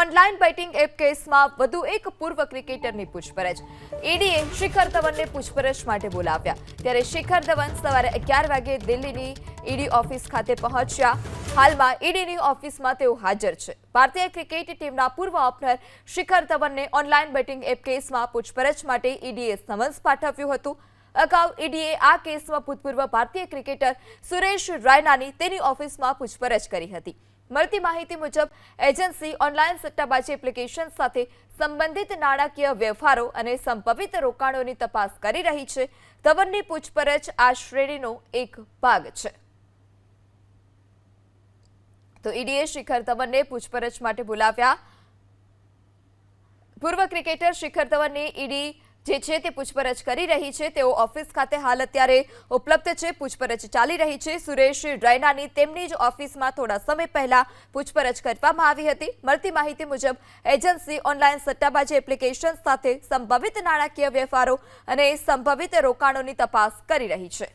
Online batting app કેસમાં વધુ એક પૂર્વ ક્રિકેટરની પૂછપરછ. ઈડીએ શિખર ધવનને પૂછપરછ માટે બોલાવ્યા. ત્યારે શિખર ધવન સવારે અગિયાર વાગે દિલ્હીની ઈડી ઓફિસ ખાતે પહોંચ્યા. હાલમાં ઈડીની ઓફિસમાં તેઓ હાજર છે. ભારતીય ક્રિકેટ ટીમના પૂર્વ ઓપનર શિખર ધવનને ઓનલાઈન બેટિંગ એપ કેસમાં પૂછપરછ માટે ઈડીએ સમન્સ પાઠવ્યું હતું. અગાઉ ઈડીએ આ કેસમાં ભૂતપૂર્વ ભારતીય ક્રિકેટર સુરેશ રાયનાની તેની ઓફિસમાં પૂછપરછ કરી હતી. મળતી માહિતી મુજબ, એજન્સી ઓનલાઈન સટ્ટાબાજી એપ્લિકેશન સાથે સંબંધિત નાણાકીય વ્યવહારો અને સંભવિત રોકાણોની તપાસ કરી રહી છે. ધવનની પૂછપરછ આ શ્રેણીનો એક ભાગ છે. તો ઈડીએ શિખર ધવનને પૂછપરછ માટે બોલાવ્યા. પૂર્વ ક્રિકેટર શિખર ધવનની ઈડી જે છે તે પૂછપરછ કરી રહી છે. તેઓ ઓફિસ ખાતે હાલ અત્યારે ઉપલબ્ધ છે. પૂછપરછ ચાલી રહી છે. સુરેશ રૈનાની તેમની જ ઓફિસમાં થોડા સમય પહેલા પૂછપરછ કરવામાં આવી હતી. મળતી માહિતી મુજબ, એજન્સી ઓનલાઈન સટ્ટાબાજી એપ્લિકેશન સાથે સંભવિત નાણાકીય વ્યવહારો અને સંભવિત રોકાણોની તપાસ કરી રહી છે.